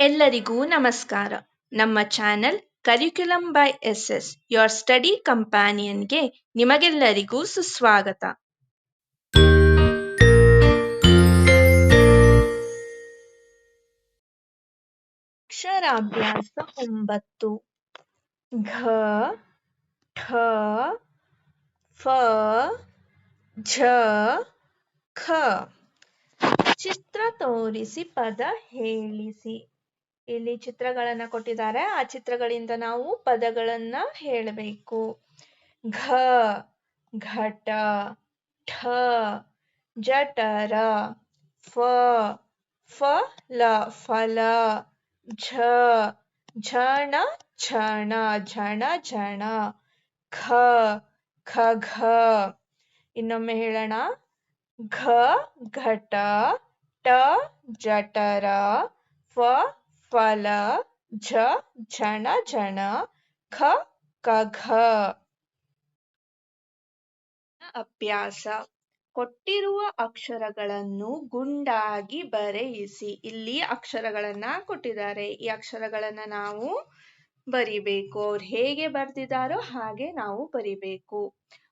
ಎಲ್ಲರಿಗೂ ನಮಸ್ಕಾರ. ನಮ್ಮ channel curriculum by S S your study ಕಂಪ್ಯಾನಿಯನ್ಗೆ ನಿಮಗೆಲ್ಲರಿಗೂ ಸುಸ್ವಾಗತ. ಅಕ್ಷರಾಭ್ಯಾಸ ಒಂಬತ್ತು. ಘ, ಠ, ಫ, ಝ, ಖ. ಚಿತ್ರ ತೋರಿಸಿ, ಪದ ಹೇಳಿಸಿ. ಇಲ್ಲಿ ಚಿತ್ರಗಳನ್ನ ಕೊಟ್ಟಿದ್ದಾರೆ. ಆ ಚಿತ್ರಗಳಿಂದ ನಾವು ಪದಗಳನ್ನ ಹೇಳಬೇಕು. ಘ, ಘಟ, ಠ, ಜಠರ, ಫ ಫಲ ಫಲ, ಝ, ಝಣ ಝಣ ಝಣ ಝಣ, ಖ ಖಘ ಇನ್ನೊಮ್ಮೆ ಹೇಳೋಣ. ಘ, ಘಟ ಟ ಜಠರ, ಫ ಫಲ ಝ, ಝಣ ಝಣ, ಖ ಖಘ ಅಭ್ಯಾಸ. ಕೊಟ್ಟಿರುವ ಅಕ್ಷರಗಳನ್ನು ಗುಂಡಾಗಿ ಬರೆಯಿಸಿ. ಇಲ್ಲಿ ಅಕ್ಷರಗಳನ್ನ ಕೊಟ್ಟಿದ್ದಾರೆ. ಈ ಅಕ್ಷರಗಳನ್ನ ನಾವು ಬರಿಬೇಕು. ಅವ್ರು ಹೇಗೆ ಬರ್ದಿದಾರೋ ಹಾಗೆ ನಾವು ಬರಿಬೇಕು.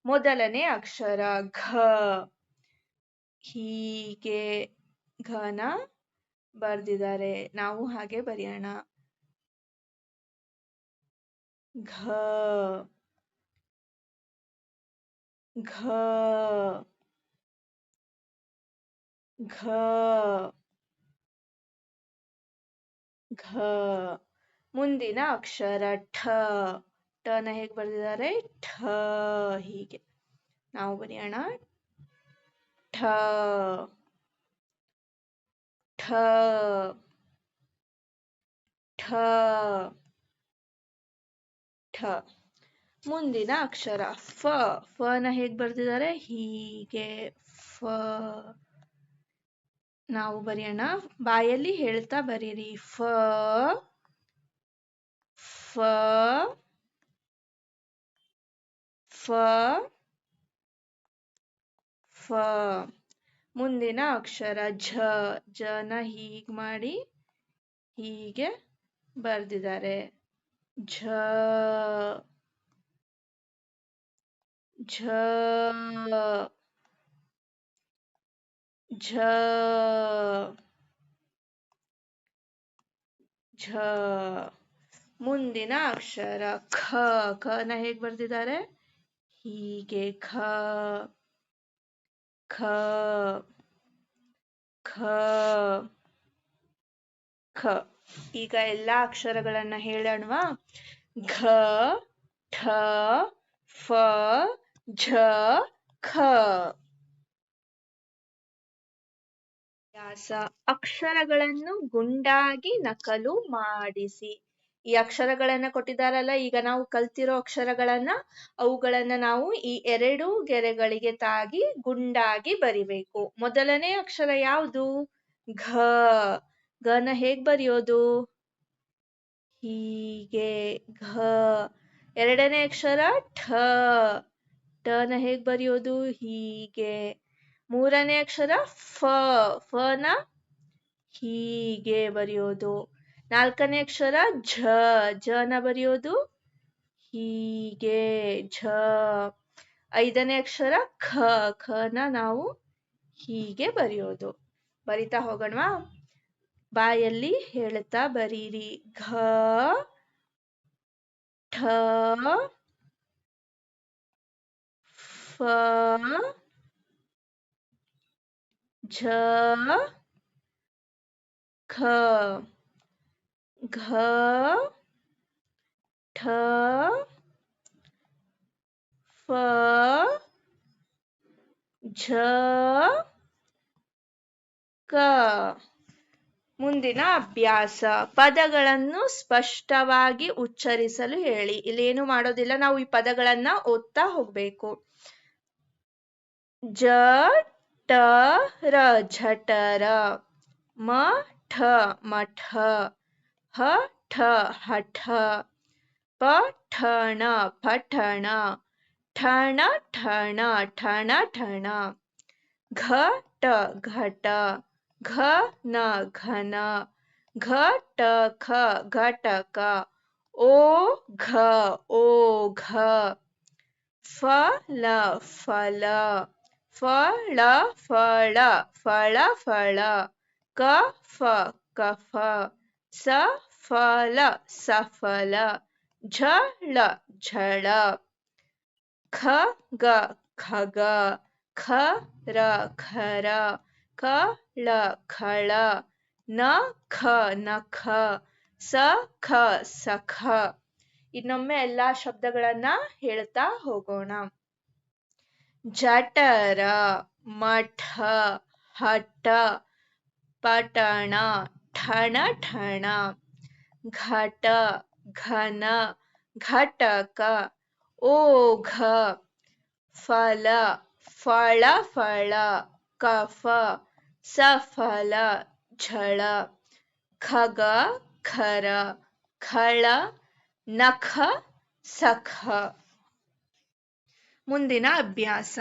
ಮೊದಲನೇ ಅಕ್ಷರ ಘ. ಹೀಗೆ ಘನ ಬರ್ದಿದ್ದಾರೆ. ನಾವು ಹಾಗೆ ಬರೆಯೋಣ. ಘ. ಘ. ಘ. ಘ. ಮುಂದಿನ ಅಕ್ಷರ ಠ. ಟನ ಹೇಗ್ ಬರ್ದಿದ್ದಾರೆ? ಠ ಹೀಗೆ. ನಾವು ಬರೆಯೋಣ. ಠ. ಠ ಠ ಠ ಮುಂದಿನ ಅಕ್ಷರ ಫ. ಫ ನ ಹೇಗ್ ಬರ್ತಿದ್ದಾರೆ? ಹೀಗೆ ಫ. ನಾವು ಬರೆಯೋಣ. ಬಾಯಲ್ಲಿ ಹೇಳ್ತಾ ಬರೀರಿ. ಫ ಫ ಫ ಫ. ಮುಂದಿನ ಅಕ್ಷರ ಝ ಜನ ಹೀಗೆ ಮಾಡಿ ಹೀಗೆ ಬರ್ದಿದ್ದಾರೆ. ಝ ಝ ಝ ಝ. ಮುಂದಿನ ಅಕ್ಷರ ಖ ಖನ ಹೇಗೆ ಬರ್ದಿದ್ದಾರೆ? ಹೀಗೆ ಖ. ಖ ಖ ಖ ಈಗ ಎಲ್ಲಾ ಅಕ್ಷರಗಳನ್ನ ಹೇಳೋಣವಾ. ಘ, ಠ, ಫ, ಝ, ಖ. ಅಕ್ಷರಗಳನ್ನು ಗುಂಡಾಗಿ ನಕಲು ಮಾಡಿಸಿ. ಈ ಅಕ್ಷರಗಳನ್ನ ಕೊಟ್ಟಿದಾರಲ್ಲ ಈಗ ನಾವು ಕಲ್ತಿರೋ ಅಕ್ಷರಗಳನ್ನ ಅವುಗಳನ್ನ ನಾವು ಈ ಎರಡು ಗೆರೆಗಳಿಗೆ ತಾಗಿ ಗುಂಡಾಗಿ ಬರಿಬೇಕು. ಮೊದಲನೇ ಅಕ್ಷರ ಯಾವುದು? ಘ. ಘನ ಹೇಗ್ ಬರೆಯೋದು? ಹೀಗೆ. ಘ. ಎರಡನೇ ಅಕ್ಷರ ಠ. ಠನ ಹೇಗ್ ಬರೆಯೋದು? ಹೀಗೆ. ಮೂರನೇ ಅಕ್ಷರ ಫ. ಫನ ಹೀಗೆ ಬರೆಯೋದು. ನಾಲ್ಕನೇ ಅಕ್ಷರ ಝ ಝನ ಬರೆಯೋದು? ಹೀಗೆ, ಝ. ಐದನೇ ಅಕ್ಷರ ಖ ಖನ ನಾವು ಹೀಗೆ ಬರೆಯೋದು. ಬರಿತಾ ಹೋಗೋಣವಾ? ಬಾಯಲ್ಲಿ ಹೇಳ್ತಾ ಬರೀರಿ. ಘ, ಠ, ಫ, ಝ, ಖ. ಘ, ಠ, ಫ, ಝ, ಕ. ಮುಂದಿನ ಅಭ್ಯಾಸ. ಪದಗಳನ್ನು ಸ್ಪಷ್ಟವಾಗಿ ಉಚ್ಚರಿಸಲು ಹೇಳಿ. ಇಲ್ಲಿ ಏನು ಮಾಡೋದಿಲ್ಲ. ನಾವು ಈ ಪದಗಳನ್ನ ಓದ್ತಾ ಹೋಗ್ಬೇಕು. ಜ ಟ ರ ಝಟರ ಮ, ಠ ಮಠ ಹ ಠ ಹಠ ಪ ಠಣ ಪಠಣ ಠಣ ಠಣ ಠಣ ಠಣ ಘ ಟ ಘಟ ಘ ನ ಘನ ಘಟಕ ಘಟಕ ಓ ಘ ಓ ಘ ಫಲ ಫಲ ಫಳ ಫಳ ಫಳ ಫಳ ಕಫ ಕಫ ಸಫಲ ಸಫಲ, ಝಳ ಝಳ. ಖಗ ಖಗ ಖರ ಖರ ಕಳ ಖಳ ನಖ ನಖ ಸಖ ಸಖ ಇನ್ನೊಮ್ಮೆ ಎಲ್ಲಾ ಶಬ್ದಗಳನ್ನ ಹೇಳ್ತಾ ಹೋಗೋಣ. ಜಠರ, ಮಠ, ಹಠ ಪಟಣ ಠಣ ಠಣ ಘಟ ಘನ ಘಟಕ ಓಘ ಫಲ ಫಳ ಫಳ ಕಫ ಸಫಲ ಝಳ ಖಗ ಖರ ಖಳ ನಖ ಸಖ ಮುಂದಿನ ಅಭ್ಯಾಸ.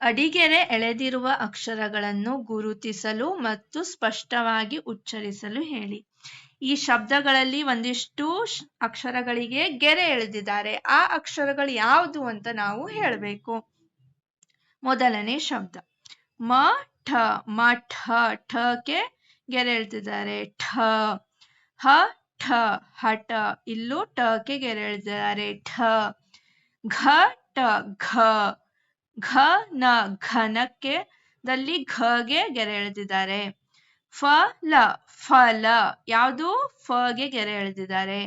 ಅಡಿಗೆರೆ ಎಳೆದಿರುವ ಅಕ್ಷರಗಳನ್ನು ಗುರುತಿಸಲು ಮತ್ತು ಸ್ಪಷ್ಟವಾಗಿ ಉಚ್ಚರಿಸಲು ಹೇಳಿ. ಈ ಶಬ್ದಗಳಲ್ಲಿ ಒಂದಿಷ್ಟು ಅಕ್ಷರಗಳಿಗೆ ಗೆರೆ ಎಳೆದಿದ್ದಾರೆ. ಆ ಅಕ್ಷರಗಳು ಯಾವುದು ಅಂತ ನಾವು ಹೇಳಬೇಕು. ಮೊದಲನೇ ಶಬ್ದ. ಮ, ಠ ಮಠ ಠಕ್ಕೆ ಗೆರೆ ಎಳೆದಿದ್ದಾರೆ. ಠ, ಹ, ಠ, ಹಠ ಇಲ್ಲೂ ಟಕ್ಕೆ ಗೆರೆ ಎಳೆದಿದ್ದಾರೆ. ಠ, ಘ ಟ ಘ. ಘ ನ ಘನಕ್ಕೆ ದಲ್ಲಿ ಘಗೆ ಗೆರೆ ಎಳೆದಿದ್ದಾರೆ ಫ ಲ ಫಲ ಯಾವುದು? ಫಗೆ ಗೆರೆ ಎಳೆದಿದ್ದಾರೆ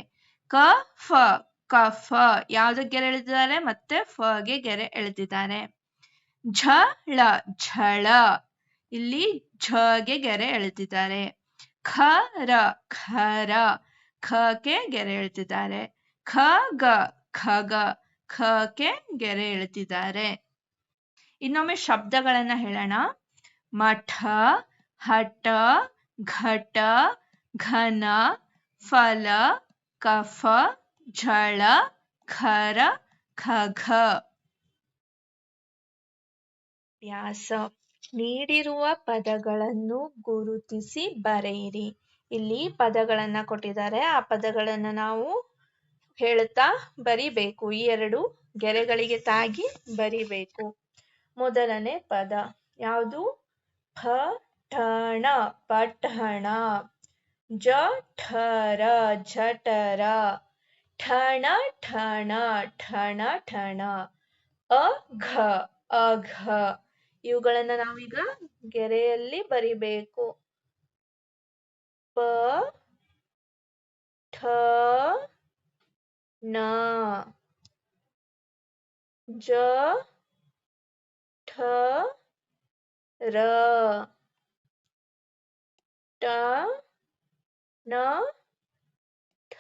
ಕ, ಫ ಕಫ ಯಾವ್ದು ಗೆರೆ ಎಳೆದಿದ್ದಾರೆ ಮತ್ತೆ ಫಗೆ ಗೆರೆ ಎಳೆದಿದ್ದಾರೆ ಳ, ಝಳ ಇಲ್ಲಿ ಝಗೆ ಗೆರೆ ಎಳೆದಿದ್ದಾರೆ ರ ಖರ ಖಕ್ಕೆ ಗೆರೆ ಎಳೆದಿದ್ದಾರೆ ಗ ಖಗ ಖಕ್ಕೆ ಗೆರೆ ಎಳೆದಿದ್ದಾರೆ ಇನ್ನೊಮ್ಮೆ ಶಬ್ದಗಳನ್ನ ಹೇಳೋಣ. ಮಠ, ಹಠ, ಘಟ, ಘನ, ಫಲ, ಕಫ ಝಳ ಖರ, ಖಘ. ವ್ಯಾಸ, ನೀಡಿರುವ ಪದಗಳನ್ನು ಗುರುತಿಸಿ ಬರೆಯಿರಿ. ಇಲ್ಲಿ ಪದಗಳನ್ನ ಕೊಟ್ಟಿದ್ದಾರೆ. ಆ ಪದಗಳನ್ನ ನಾವು ಹೇಳ್ತಾ ಬರಿಬೇಕು. ಈ ಎರಡು ಗೆರೆಗಳಿಗೆ ತಾಗಿ ಬರಿಬೇಕು. ಮೊದಲನೇ ಪದ ಯಾವುದು? ಪಠಣ ಪಠಣ. ಜಠರ ಜಠರ. ಠಣ ಠಣ ಠಣ ಠಣ. ಅಘ ಅಘ. ಇವುಗಳನ್ನ ನಾವೀಗ ಗೆರೆಯಲ್ಲಿ ಬರಿಬೇಕು. ಪ, ಠ ನ ಜ ಠ ರ ಟ ನ ಠ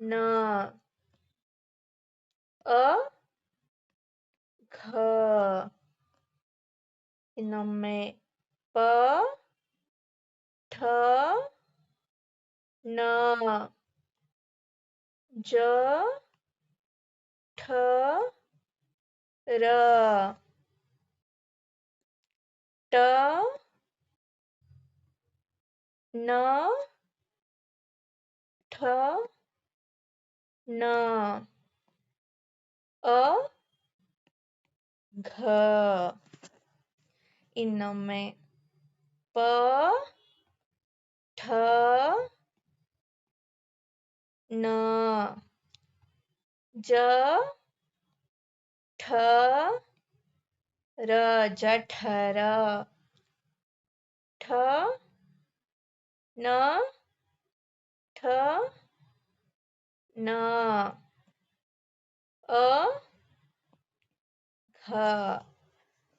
ನ ಅ ಘ ಇನ್ನೊಮ್ಮೆ ಪ ಠ ನ ಜ ಠ ರ ಟ ನ ಠ ನ ಅ ಘ ಇನ್ನೊಮ್ಮೆ ಪ ಠ ನ ಜ ಠ ರ ಜಠರ ಠ ನ ಠ ನ ಅ ಘ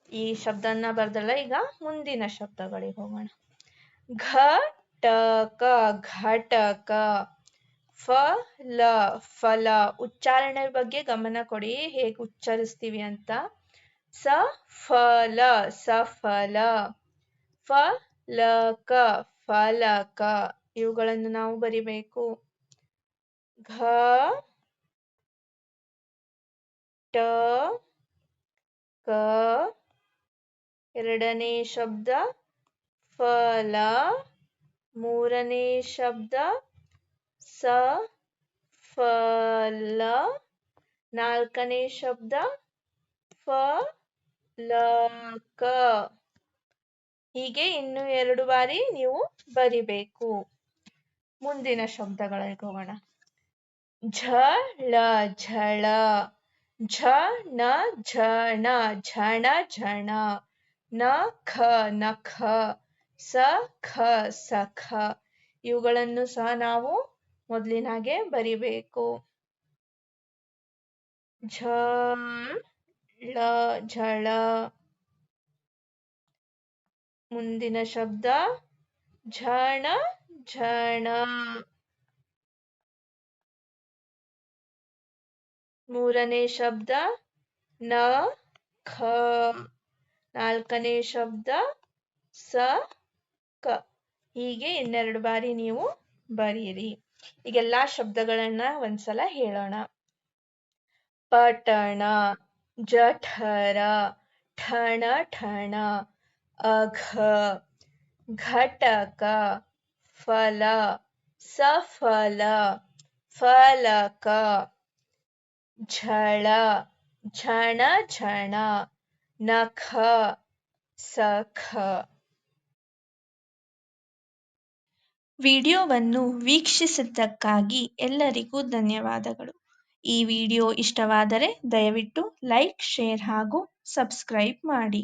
ಈ ಶಬ್ದನ ಬರ್ದಲ್ಲ ಈಗ? ಮುಂದಿನ ಶಬ್ದಗಳಿಗೆ ಹೋಗೋಣ. ಘಟಕ ಘಟಕ. ಫಲ ಫಲ ಉಚ್ಚಾರಣೆ ಬಗ್ಗೆ ಗಮನ ಕೊಡಿ, ಹೇಗೆ ಉಚ್ಚರಿಸ್ತೀವಿ ಅಂತ. ಸ, ಫಲ, ಸಫಲ ಸಫಲ ಕ ಫಲಕ, ಇವುಗಳನ್ನು ನಾವು ಬರಿಬೇಕು. ಘ ಟ ಕ, ಎರಡನೇ ಶಬ್ದ, ಫಲ, ಮೂರನೇ ಶಬ್ದ ಸ ಫಲ ನಾಲ್ಕನೇ ಶಬ್ದ, ಫ, ಲ, ಕ. ಹೀಗೆ ಇನ್ನು ಎರಡು ಬಾರಿ ನೀವು ಬರಿಬೇಕು. ಮುಂದಿನ ಶಬ್ದಗಳಿಗೆ ಹೋಗೋಣ. ಝಳ ಝಳ. ಝ, ನ, ಝಣ. ಝಣ ಝಣ. ನ, ಖ ನಖ ಸ, ಖ ಸಖ ಇವುಗಳನ್ನು ಸಹ ನಾವು ಮೊದಲಿನಾಗೆ ಬರಿಬೇಕು. ಝ, ಳ ಝಳ ಮುಂದಿನ ಶಬ್ದ ಝಣ ಝಣ ಮೂರನೇ ಶಬ್ದ, ನ, ಖ. ನಾಲ್ಕನೇ ಶಬ್ದ, ಸ, ಕ. ಹೀಗೆ ಇನ್ನೆರಡು ಬಾರಿ ನೀವು ಬರೀರಿ. ಈಗೆಲ್ಲಾ ಶಬ್ದಗಳನ್ನ ಒಂದ್ಸಲ ಹೇಳೋಣ. ಪಟಣ ಜಠರ, ಠಣ ಠಣ, ಅಘ, ಘಟಕ, ಫಲ, ಸಫಲ, ಫಲಕ, ಝಳ, ಝಣ ಝಣ, ನಖ, ಸಖ. ವಿಡಿಯೋವನ್ನು ವೀಕ್ಷಿಸಿದ್ದಕ್ಕಾಗಿ ಎಲ್ಲರಿಗೂ ಧನ್ಯವಾದಗಳು. ಈ ವಿಡಿಯೋ ಇಷ್ಟವಾದರೆ ದಯವಿಟ್ಟು ಲೈಕ್ ಶೇರ್ ಹಾಗೂ ಸಬ್ಸ್ಕ್ರೈಬ್ ಮಾಡಿ.